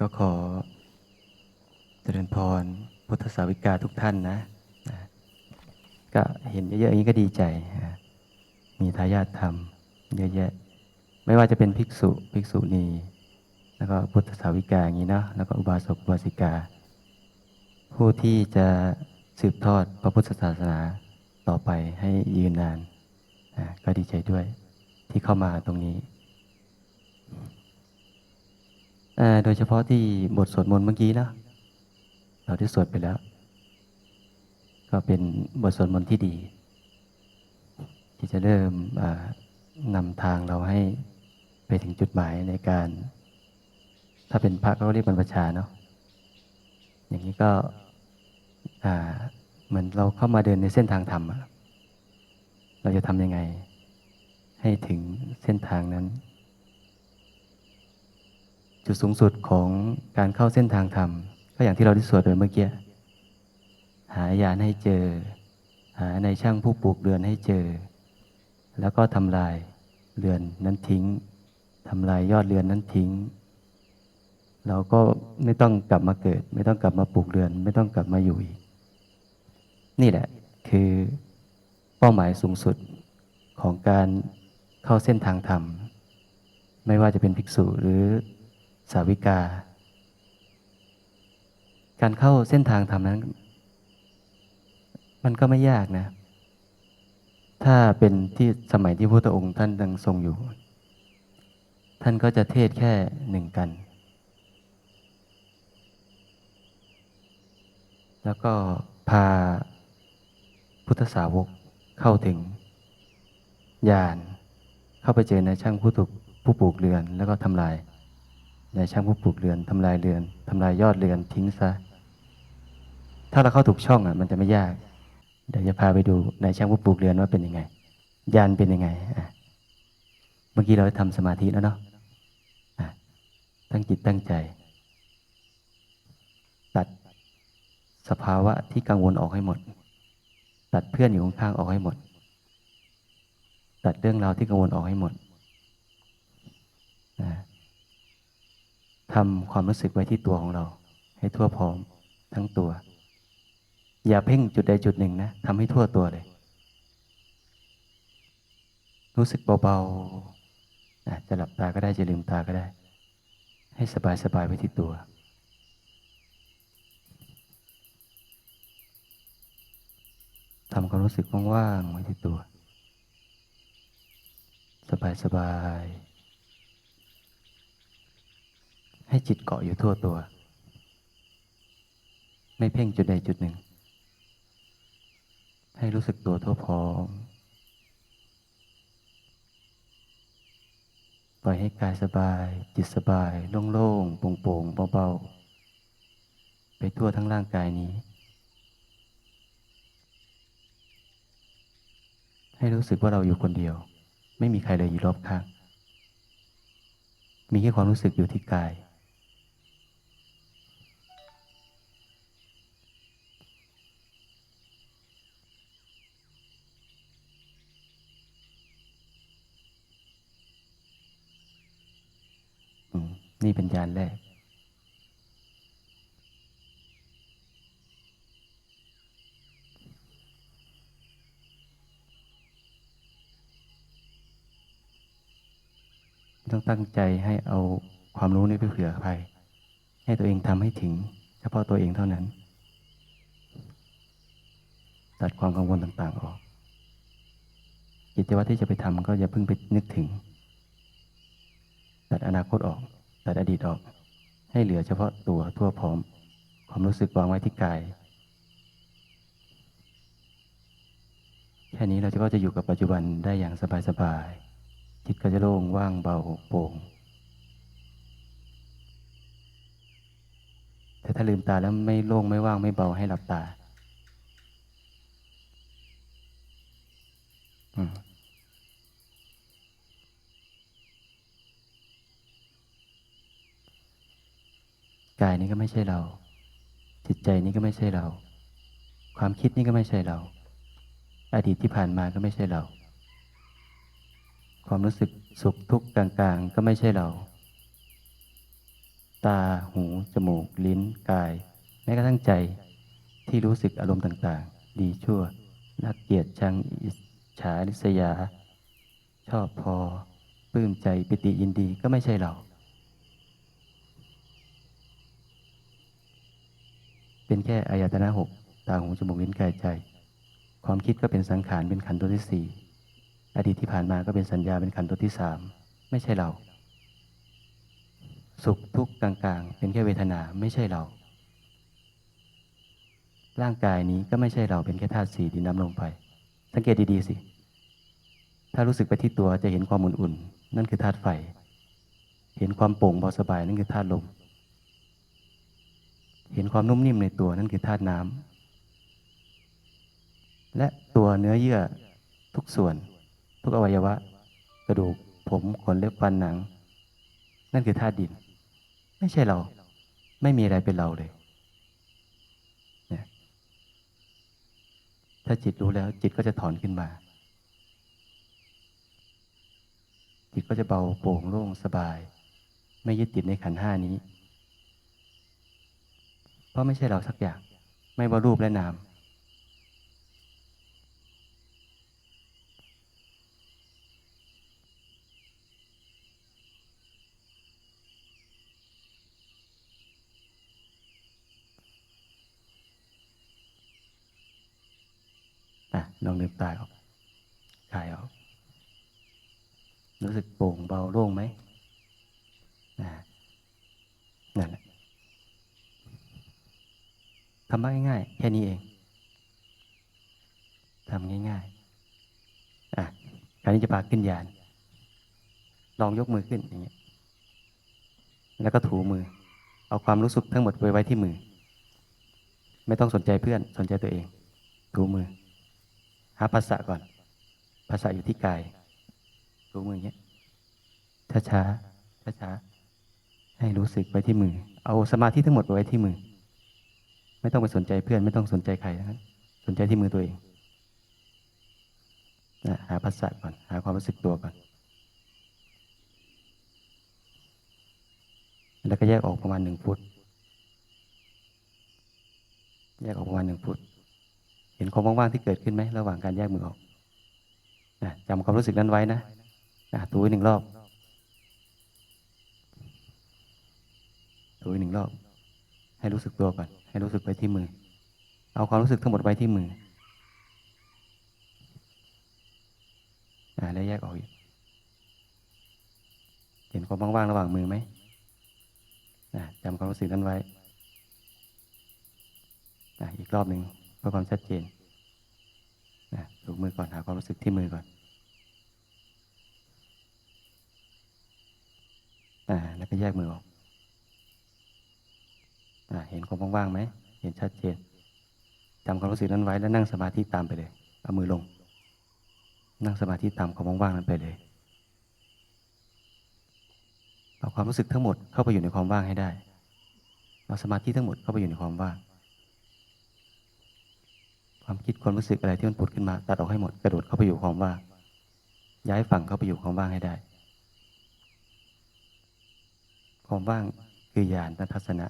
ก็ขอเจริญพรพุทธสาวิกาทุกท่านนะนะก็เห็นเยอะๆอย่างนี้ก็ดีใจ มีทายาทธรรม เยอะแยะ ไม่ว่าจะเป็นภิกษุภิกษุณี แล้วก็พุทธสาวิกาอย่างนี้เนาะแล้วก็อุบาสกอุบาสิกา ผู้ที่จะสืบทอดพระพุทธศาสนาต่อไปให้ยืนนานนะก็ดีใจด้วยที่เข้ามาตรงนี้ อ่า โดยเฉพาะที่บทสวดมนต์เมื่อกี้นะเราได้สวดไปแล้ว ก็เป็นบทสวดมนต์ที่ดี ที่จะเริ่มนำทางเราให้ไปถึงจุดหมายในการ ถ้าเป็นพระก็เรียกบรรพชาเนาะอย่างนี้ก็เหมือนเราเข้ามาเดินในเส้นทางธรรมเราจะทำยังไง ให้ถึงเส้นทางนั้น จุดสูงสุดของการเข้าเส้นทางธรรม ก็อย่างที่เราได้สวดไปเมื่อกี้หายานให้เจอ หาในช่างผู้ปลูกเรือนให้เจอ แล้วก็ทำลายเรือนนั้นทิ้งทำลายยอดเรือนนั้นทิ้ง เราก็ไม่ต้องกลับมาเกิด ไม่ต้องกลับมาปลูกเรือน ไม่ต้องกลับมาอยู่อีก นี่แหละคือเป้าหมายสูงสุดของการเข้าเส้นทางธรรม ไม่ว่าจะเป็นภิกษุหรือ สาวิกา การเข้าเส้นทางธรรมนั้น มันก็ไม่ยากนะ ถ้าเป็นที่สมัยที่พระพุทธองค์ท่านยังทรงอยู่ ท่านก็จะเทศแค่หนึ่งกัน แล้วก็พาพุทธสาวกเข้าถึงญาณเข้าไปเจอในช่างผู้ถูกผู้ปลูกเรือนแล้วก็ทำลาย ในช่างผู้ปลูกเรือนทำลายเรือนทำลายยอดเรือนทิ้งซะ ถ้าเราเข้าถูกช่องอะ มันจะไม่ยาก เดี๋ยวจะพาไปดูในช่างผู้ปลูกเรือนว่าเป็นยังไงยานเป็นยังไงอะเมื่อกี้เราทำสมาธิแล้วเนาะะตั้งจิตตั้งใจ ตัดสภาวะที่กังวลออกให้หมด ตัดเพื่อนอยู่ข้างๆออกให้หมด ตัดเรื่องราวที่กังวลออกให้หมดนะ ทำความรู้สึกไว้ที่ตัวของเรา ให้ทั่วพร้อมทั้งตัว อย่าเพ่งจุดใดจุดหนึ่งนะทำให้ทั่วตัวเลย รู้สึกเบาๆจะหลับตาก็ได้จะลืมตาก็ได้ ให้สบายๆไว้ที่ตัวทำความรู้สึกว่างๆไว้ที่ตัว สบายๆ ให้จิตเกาะอยู่ทั่วตัว ไม่เพ่งจุดใดจุดหนึ่ง ให้รู้สึกตัวทั่วพร้อมปล่อยให้กายสบาย จิตสบาย โล่งๆโปร่งๆเบาๆ ไปทั่วทั้งร่างกายนี้ ให้รู้สึกว่าเราอยู่คนเดียว ไม่มีใครเลยอยู่รอบข้างมีแค่ความรู้สึกอยู่ที่กาย อืม นี่เป็นยานแรก ต้องตั้งใจให้เอาความรู้นี้ไปเผื่อใคร ให้ตัวเองทำให้ถึง เฉพาะตัวเองเท่านั้น ตัดความกังวลต่าง ๆ ออกกิจวัตรที่จะไปทำก็อย่าเพิ่งไปนึกถึง ตัดอนาคตออก ตัดอดีตออก ให้เหลือเฉพาะตัวทั่วพร้อม ความรู้สึกวางไว้ที่กาย แค่นี้เราก็จะอยู่กับปัจจุบันได้อย่างสบายๆจิตก็จะโล่งว่างเบาโปร่งแต่ถ้าลืมตาแล้วไม่โล่งไม่ว่างไม่เบาให้หลับตา กายนี้ก็ไม่ใช่เรา จิตใจนี้ก็ไม่ใช่เรา ความคิดนี้ก็ไม่ใช่เรา อดีตที่ผ่านมาก็ไม่ใช่เรา ความรู้สึกสุขทุกข์กลางๆ ก็ไม่ใช่เรา ตาหู จมูก ลิ้น กาย แม้กระทั่งใจที่รู้สึกอารมณ์ต่างๆ ดีชั่วรักเกลียดชังอิจฉาริษยา ชอบพอปลื้มใจปิติยินดีก็ไม่ใช่เรา เป็นแค่อายตนะหกตาหูจมูกลิ้นกายใจ ความคิดก็เป็นสังขารเป็นขันธ์ตัวที่สี่อดีตที่ผ่านมาก็เป็นสัญญาเป็นขันธ์ตัวที่สามไม่ใช่เรา สุขทุกข์กลางๆ เป็นแค่เวทนาไม่ใช่เรา ร่างกายนี้ก็ไม่ใช่เราเป็นแค่ธาตุสี่ดินน้ำลมไฟสังเกตดีๆสิ ถ้ารู้สึกไปที่ตัวจะเห็นความอุ่นๆนั่นคือธาตุไฟ เห็นความโปร่งเบาสบายนั่นคือธาตุลม เห็นความนุ่มนิ่มในตัวนั่นคือธาตุน้ำและตัวเนื้อเยื่อทุกส่วน ทุกอวัยวะ กระดูกผมขนเล็บฟันหนัง นั่นคือธาตุดิน ไม่ใช่เรา ไม่มีอะไรเป็นเราเลยเนี่ยถ้าจิตรู้แล้ว จิตก็จะถอนขึ้นมา จิตก็จะเบาโปร่งโล่งสบาย ไม่ยึดติดในขันห้านี้ ราะไม่ใช่เราสักอย่าง ไม่ว่ารูปและนามอะลองลืมตาออกคลายออก รู้สึกโปร่งเบาโล่งไหมนะนั่นแหละ ทำง่ายๆแค่นี้เองทำง่ายๆอะคราวนี้จะพาขึ้นยาน ลองยกมือขึ้นอย่างเงี้ย แล้วก็ถูมือ เอาความรู้สึกทั้งหมดไปไว้ที่มือ ไม่ต้องสนใจเพื่อน สนใจตัวเอง ถูมือ หาภาษาก่อน ภาษาอยู่ที่กายรู้มืออย่างเงี้ย ช้าช้าช้าช้าๆ ให้รู้สึกไว้ที่มือ เอาสมาธิทั้งหมดไปไว้ที่มือ ไม่ต้องไปสนใจเพื่อน ไม่ต้องสนใจใครนะสนใจที่มือตัวเองนะหาภาษาก่อน หาความรู้สึกตัวก่อน แล้วก็แยกออกประมาณหนึ่งฟุต แยกออกประมาณหนึ่งฟุต เห็นความว่างๆที่เกิดขึ้นไหมระหว่างการแยกมือออกนะจำความรู้สึกนั้นไว้นะนะถูอีกหนึ่งรอบถูอีกหนึ่งรอบ ให้รู้สึกตัวก่อน ให้รู้สึกไปที่มือ เอาความรู้สึกทั้งหมดไว้ที่มืออ่าแล้วแยกออกอีกเห็นความว่างๆระหว่างมือไหมอ่าจำความรู้สึกนั้นไว้อีกรอบหนึ่งเพื่อความชัดเจนนะถูมือก่อนหาความรู้สึกที่มือก่อนอ่าแล้วก็แยกมือออก เห็นความว่างๆไหม เห็นชัดเจนจำความรู้สึกนั้นไว้แล้วนั่งสมาธิตามไปเลย เอามือลง นั่งสมาธิตามความว่างๆนั้นไปเลย เอาความรู้สึกทั้งหมดเข้าไปอยู่ในความว่างให้ได้ เอาสมาธิทั้งหมดเข้าไปอยู่ในความว่าง ความคิดความรู้สึกอะไรที่มันผุดขึ้นมา ตัดออกให้หมด กระโดดเข้าไปอยู่ความว่าง ย้ายฝั่งเข้าไปอยู่ความว่างให้ได้ ความว่างคือญาณทัศนะ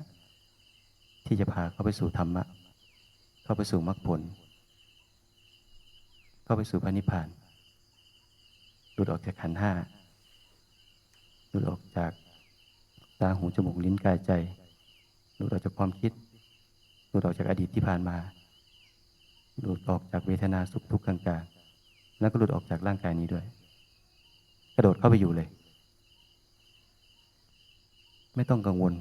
ที่จะพาเข้าไปสู่ธรรมะ เข้าไปสู่มรรคผล เข้าไปสู่พระนิพพาน หลุดออกจากขันธ์ห้า หลุดออกจากตาหูจมูกลิ้นกายใจ หลุดออกจากความคิด หลุดออกจากอดีตที่ผ่านมา หลุดออกจากเวทนาสุขทุกข์กลางๆ แล้วก็หลุดออกจากร่างกายนี้ด้วย กระโดดเข้าไปอยู่เลย ไม่ต้องกังวล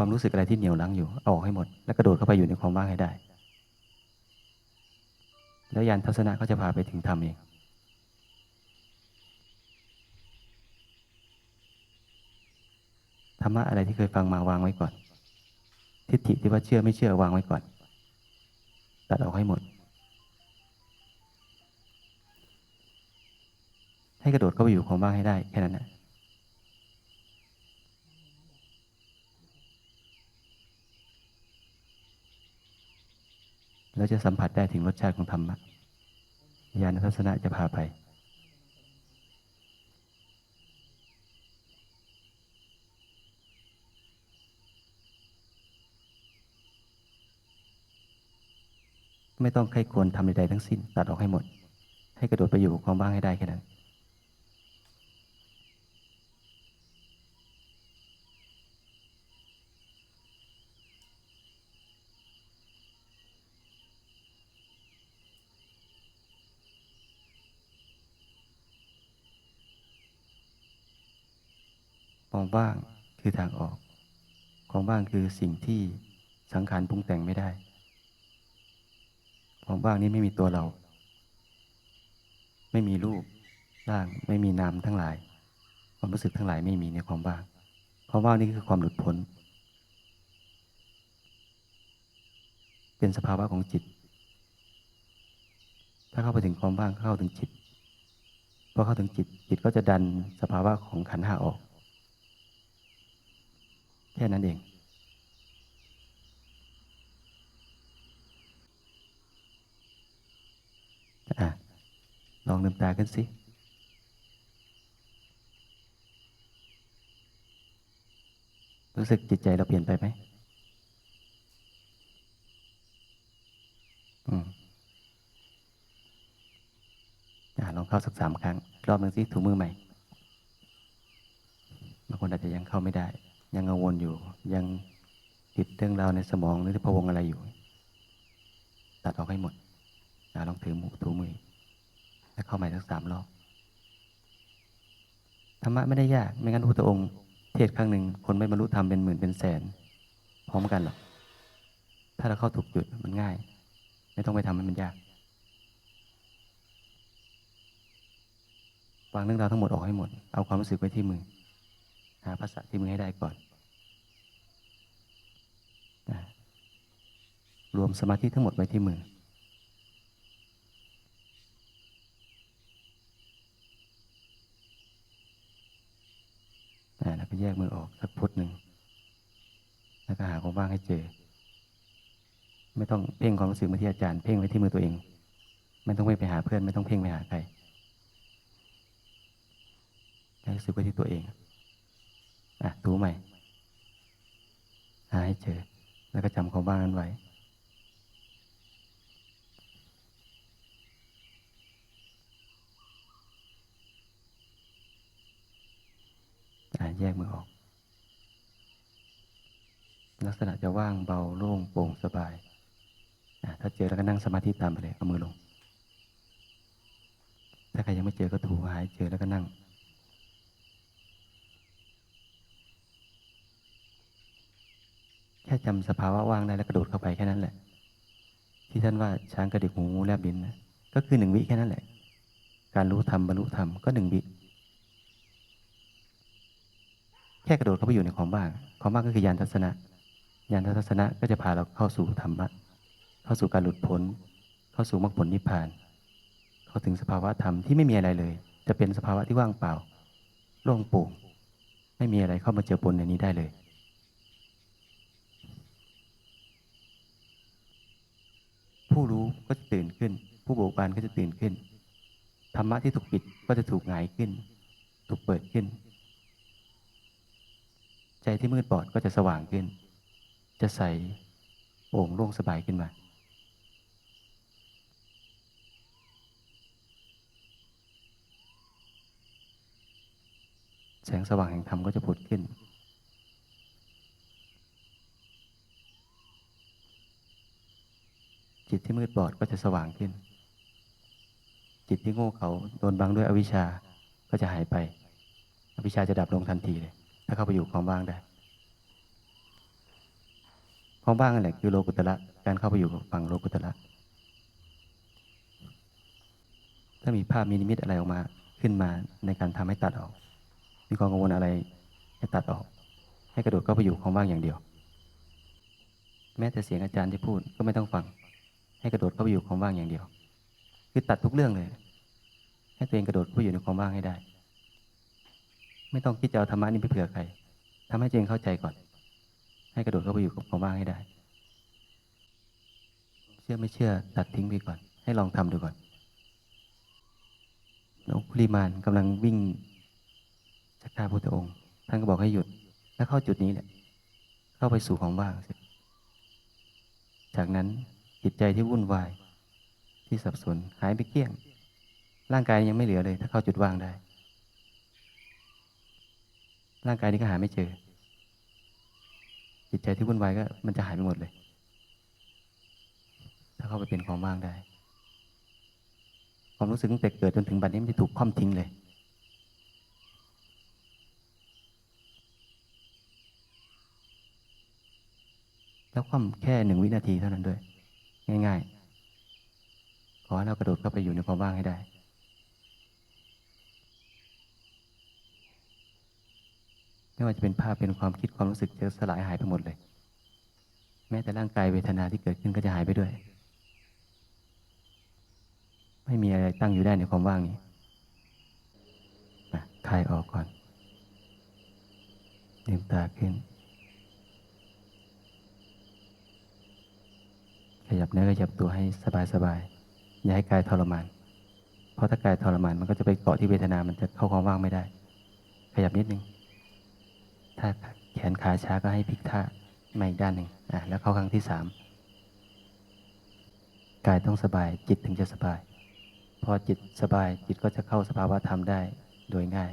ความรู้สึกอะไรที่เหนียวรั้งอยู่เอาออกให้หมด แล้วกระโดดเข้าไปอยู่ในความว่างให้ได้ แล้วยานทัศนะก็จะพาไปถึงธรรมเองธรรมะอะไรที่เคยฟังมาวางไว้ก่อน ทิฏฐิที่ว่าเชื่อไม่เชื่อวางไว้ก่อน ตัดออกให้หมด ให้กระโดดเข้าไปอยู่ความว่างให้ได้แค่นั้นนะ แล้วจะสัมผัสได้ถึงรสชาติของธรรมะญาณทัศนะจะพาไป ไม่ต้องใครควรทำใดๆทั้งสิ้น ตัดออกให้หมด ให้กระโดดไปอยู่กับความว่างให้ได้แค่นั้น ว่างคือทางออก ความว่างคือสิ่งที่สังขารปรุงแต่งไม่ได้ ความว่างนี้ไม่มีตัวเรา ไม่มีรูปร่าง ไม่มีนามทั้งหลาย ความรู้สึกทั้งหลายไม่มีในความว่าง ความว่างนี่คือความหลุดพ้น เป็นสภาวะของจิต ถ้าเข้าไปถึงความว่างเข้าถึงจิตพอเข้าถึงจิตจิตก็จะดันสภาวะของขันห้าออก แค่นั้นเอง อะ ลองลืมตาขึ้นสิรู้สึกจิตใจเราเปลี่ยนไปไหมอืมอะลองเข้าสักสามครั้ง รอบหนึ่งสิถูมือใหม่ บางคนอาจจะยังเข้าไม่ได้ ยังกังวลอยู่ ยังติดเรื่องราวในสมองหรือพะวงอะไรอยู่ ตัดออกให้หมดลองถือหมูถูมือ แล้วเข้าใหม่สักสามรอบธรรมะไม่ได้ยาก ไม่งั้นพระพุทธองค์ เทศครั้งหนึ่งคนไม่บรรลุธรรมเป็นหมื่นเป็นแสน พร้อมกันหรอกถ้าเราเข้าถูกจุดมันง่าย ไม่ต้องไปทำให้มันยากวางเรื่องราวทั้งหมดออกให้หมด เอาความรู้สึกไว้ที่มือาภาษาที่มือให้ได้ก่อนนะรวมสมาธิทั้งหมดไว้ที่มือแล้วก็แยกมือออกสักพุทหนึ่ง แล้วก็หาความว่างให้เจอ ไม่ต้องเพ่งความรู้สึกมาที่อาจารย์ เพ่งไว้ที่มือตัวเอง ไม่ต้องเพ่งไปหาเพื่อน ไม่ต้องเพ่งไปหาใครให้รู้สึกไว้ที่ตัวเอง อะดูใหม่หาให้เจอ แล้วก็จำความว่างนั้นไว้อะแยกมือออก ลักษณะจะว่างเบาโล่งโปร่งสบายอะถ้าเจอแล้วก็นั่งสมาธิตามไปเลย เอามือลง ถ้าใครยังไม่เจอก็ถูหายเจอแล้วก็นั่ง แค่จำสภาวะว่างได้แล้วกระโดดเข้าไปแค่นั้นแหละ ที่ท่านว่าช้างกระดิกหูแลบลิ้นนะก็คือหนึ่งวิแค่นั้นแหละ การรู้ธรรมบรรลุธรรมก็หนึ่งวิแค่กระโดดเข้าไปอยู่ในความว่างความว่างก็คือยานทัศนะยานทัศนะก็จะพาเราเข้าสู่ธรรมะเข้าสู่การหลุดพ้น เข้าสู่มรรคผลนิพพาน เข้าถึงสภาวะธรรมที่ไม่มีอะไรเลย จะเป็นสภาวะที่ว่างเปล่าโล่งโปร่งไม่มีอะไรเข้ามาเจอปนในนี้ได้เลย ผู้รู้ก็จะตื่นขึ้น ผู้เบิกบานก็จะตื่นขึ้นธรรมะที่ถูกปิดก็จะถูกหงายขึ้น ถูกเปิดขึ้น ใจที่มืดบอดก็จะสว่างขึ้น จะใสโปร่งโล่งสบายขึ้นมา แสงสว่างแห่งธรรมก็จะผุดขึ้น ตที่มืดบอดก็จะสว่างขึ้น จิตที่โง่เขาโดนบังด้วยอวิชชาก็จะหายไป อวิชชาจะดับลงทันทีเลย ถ้าเข้าไปอยู่ความว่างได้ความว่างนั่นแหละคือโลกุตระการเข้าไปอยู่ฝั่งโลกุตระถ้ามีภาพมีนิมิตอะไรออกมาขึ้นมาในการทำให้ตัดออก มีความกังวลอะไรให้ตัดออก ให้กระโดดเข้าไปอยู่ความว่างอย่างเดียว แม้แต่เสียงอาจารย์ที่พูดก็ไม่ต้องฟัง ให้กระโดดเข้าไปอยู่ความว่างอย่างเดียว คือตัดทุกเรื่องเลย ให้ตัวเองกระโดดเข้าไปอยู่ในความว่างให้ได้ ไม่ต้องคิดจะเอาธรรมะนี้ไปเผื่อใครทำให้ตัวเองเข้าใจก่อน ให้กระโดดเข้าไปอยู่กับความว่างให้ได้ เชื่อไม่เชื่อตัดทิ้งไปก่อน ให้ลองทำดูก่อนนกพุริมานกำลังวิ่งจะฆ่าพระพุทธองค์ ท่านก็บอกให้หยุด แล้วเข้าจุดนี้แหละ เข้าไปสู่ความว่างจากนั้น จิตใจที่วุ่นวาย ที่สับสนหายไปเกลี้ยง ร่างกายยังไม่เหลือเลย ถ้าเข้าจุดว่างได้ ร่างกายนี้ก็หาไม่เจอ จิตใจที่วุ่นวายก็มันจะหายไปหมดเลย ถ้าเข้าไปเป็นความว่างได้ ความรู้สึกตั้งแต่เกิดจนถึงบัดนี้มันจะถูกคว่ำทิ้งเลยแล้วคว่ำแค่หนึ่งวินาทีเท่านั้นด้วย ง่ายๆ ขอให้เรากระโดดเข้าไปอยู่ในความว่างให้ได้ ไม่ว่าจะเป็นภาพเป็นความคิดความรู้สึกจะสลายหายไปหมดเลย แม้แต่ร่างกายเวทนาที่เกิดขึ้นก็จะหายไปด้วย ไม่มีอะไรตั้งอยู่ได้ในความว่างนี้คลายออกก่อนลืมตาขึ้น ขยับเนื้อขยับตัวให้สบายๆอย่าให้กายทรมาน เพราะถ้ากายทรมานมันก็จะไปเกาะที่เวทนา มันจะเข้าความว่างไม่ได้ ขยับนิดนึง ถ้าแขนขาช้าก็ให้พลิกท่ามาอีกด้านหนึ่งอะแล้วเข้าครั้งที่สามกายต้องสบาย จิตถึงจะสบาย พอจิตสบายจิตก็จะเข้าสภาวะธรรมได้โดยง่าย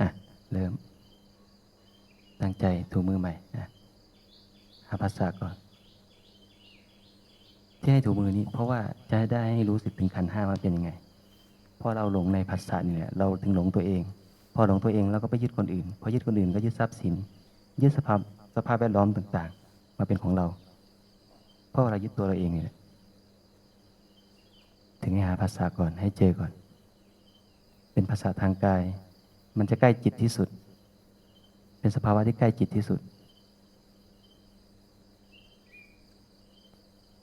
อะเริ่ม ตั้งใจถูมือใหม่อะหาภาษาก่อน ที่ให้ถูมือนี้ เพราะว่าจะได้ให้รู้สึกถึงขันห้าว่าเป็นยังไงพอเราหลงในภาษานี่แหละเราถึงหลงตัวเอง พอหลงตัวเองเราก็ไปยึดคนอื่น พอยึดคนอื่นก็ยึดทรัพย์สิน ยึดสภาพสภาพแวดล้อมต่างๆ มาเป็นของเรา เพราะเรายึดตัวเราเองเนี่ยถึงให้หาภาษาก่อนให้เจอก่อน เป็นภาษาทางกาย มันจะใกล้จิตที่สุด เป็นสภาวะที่ใกล้จิตที่สุด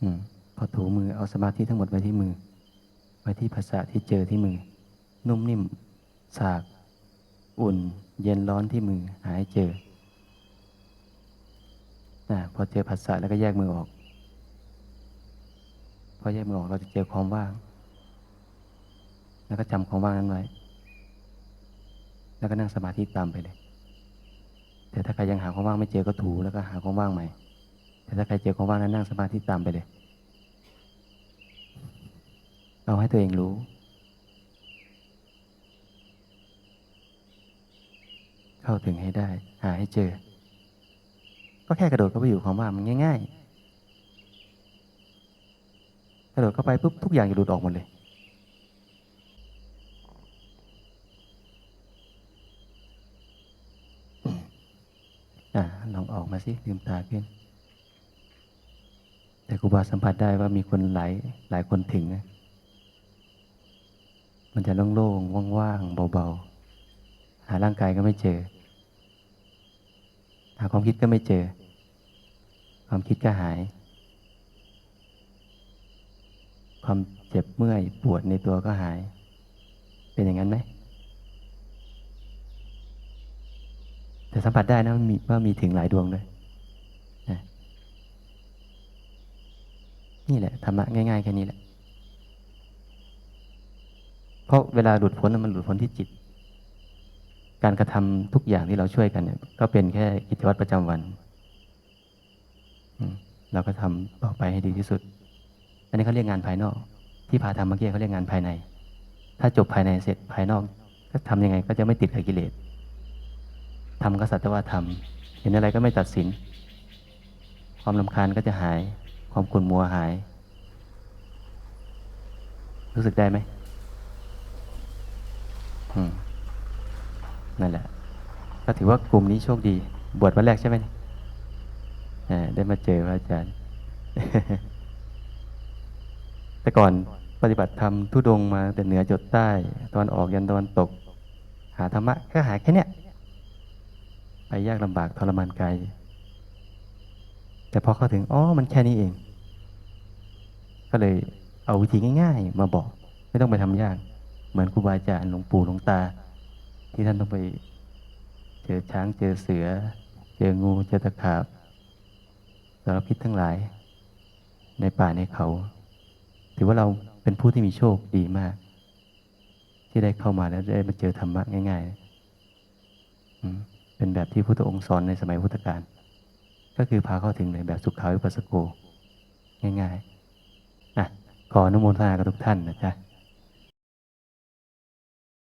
อืม พอถูมือเอาสมาธิทั้งหมดไว้ที่มือ ไว้ที่ภาษาที่เจอที่มือ นุ่มนิ่ม สาก อุ่น เย็นร้อนที่มือ หายเจอนะพอเจอภาษาแล้วก็แยกมือออก พอแยกมือออกเราจะเจอความว่าง แล้วก็จำความว่างนั้นไว้ แล้วก็นั่งสมาธิตามไปเลย แต่ถ้าใครยังหาความว่างไม่เจอก็ถูแล้วก็หาความว่างใหม่ แต่ถ้าใครเจอความว่างนั้นนั่งสมาธิตามไปเลย เอาให้ตัวเองรู้ เข้าถึงให้ได้ หาให้เจอ ก็แค่กระโดดเข้าไปอยู่ความว่ามันง่าย ๆ กระโดดเข้าไปปุ๊บทุกอย่างจะหลุดออกหมดเลย อะลองออกมาสิลืมตาขึ้นแต่ครูบาสัมผัสได้ว่ามีคนหลายหลายคนถึงนะ มันจะโล่งๆว่างๆเบาๆ หาร่างกายก็ไม่เจอ หาความคิดก็ไม่เจอ ความคิดก็หาย ความเจ็บเมื่อยปวดในตัวก็หาย เป็นอย่างนั้นไหมแต่สัมผัสได้นะว่ามีว่ามีถึงหลายดวงด้วยนะนี่แหละธรรมะง่ายๆแค่นี้แหละ เพราะเวลาหลุดพ้นมันหลุดพ้นที่จิต การกระทำทุกอย่างที่เราช่วยกันเนี่ย ก็เป็นแค่กิจวัตรประจำวันเราก็ทำต่อไปให้ดีที่สุด อันนี้เขาเรียกงานภายนอก ที่พาทำเมื่อกี้เขาเรียกงานภายใน ถ้าจบภายในเสร็จภายนอก ก็ทำยังไงก็จะไม่ติดกับกิเลสทำก็สัตว์แต่ว่าทำเห็นอะไรก็ไม่ตัดสิน ความลำคาญก็จะหาย ความขุ่นมัวหาย รู้สึกได้ไหม นั่นแหละ ก็ถือว่ากลุ่มนี้โชคดี บวชวันแรกใช่ไหมได้มาเจอพระอาจารย์ แต่ก่อนปฏิบัติธรรมทุดงมาแต่เหนือจดใต้ ตอนออกยันตะวันตก หาธรรมะก็หาแค่เนี้ยไปยากลำบากทรมานกายแต่พอเข้าถึง อ๋อ มันแค่นี้เอง ก็เลยเอาวิธีง่าย ๆ มาบอก ไม่ต้องไปทำยาก เหมือนครูบาอาจารย์หลวงปู่หลวงตา ที่ท่านต้องไปเจอช้างเจอเสือ เจองูเจอตะขาบสารพิษทั้งหลาย ในป่าในเขา ถือว่าเราเป็นผู้ที่มีโชคดีมาก ที่ได้เข้ามาแล้วได้มาเจอธรรมะง่ายๆเป็นแบบที่พุทธองค์สอนในสมัยพุทธกาลก็คือพาเข้าถึงเลยแบบสุขาวิปัสสโก ง่ายๆอะขออนุโมทนากับทุกท่านนะจ๊ะ